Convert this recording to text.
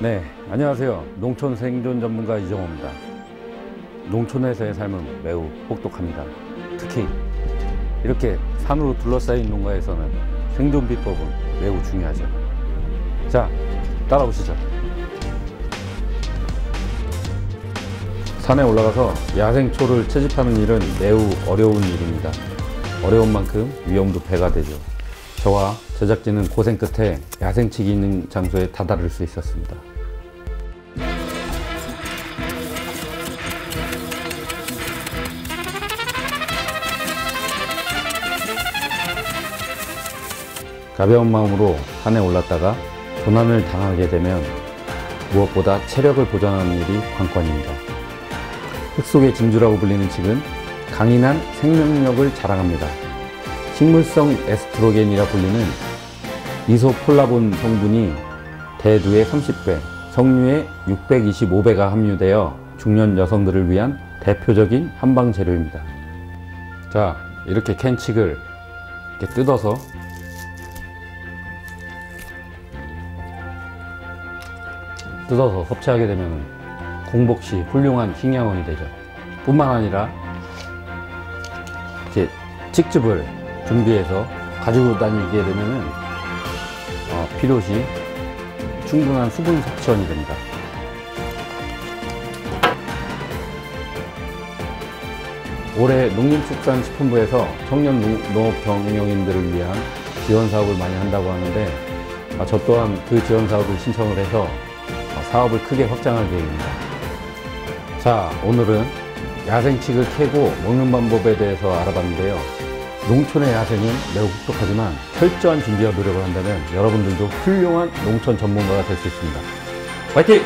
네, 안녕하세요. 농촌 생존 전문가 이정호입니다. 농촌에서의 삶은 매우 혹독합니다. 특히 이렇게 산으로 둘러싸인 농가에서는 생존 비법은 매우 중요하죠. 자, 따라오시죠. 산에 올라가서 야생초를 채집하는 일은 매우 어려운 일입니다. 어려운 만큼 위험도 배가 되죠. 저와 제작진은 고생 끝에 야생치기 있는 장소에 다다를 수 있었습니다. 가벼운 마음으로 산에 올랐다가 조난을 당하게 되면 무엇보다 체력을 보존하는 일이 관건입니다. 흙 속의 진주라고 불리는 칡은 강인한 생명력을 자랑합니다. 식물성 에스트로겐이라 불리는 이소폴라본 성분이 대두의 30배, 석류의 625배가 함유되어 중년 여성들을 위한 대표적인 한방 재료입니다. 자, 이렇게 캔 칡을 이렇게 뜯어서 뜯어서 섭취하게 되면 공복 시 훌륭한 흰양원이 되죠. 뿐만 아니라 이제 칡즙을 준비해서 가지고 다니게 되면은 어, 필요시 충분한 수분 섭취원이 됩니다. 올해 농림축산식품부에서 청년 농- 농업 경영인들을 위한 지원 사업을 많이 한다고 하는데 아, 저 또한 그 지원 사업을 신청을 해서 어, 사업을 크게 확장할 계획입니다. 자, 오늘은 야생칡을 캐고 먹는 방법에 대해서 알아봤는데요. 농촌의 야생은 매우 혹독하지만 철저한 준비와 노력을 한다면 여러분들도 훌륭한 농촌 전문가가 될 수 있습니다. 화이팅!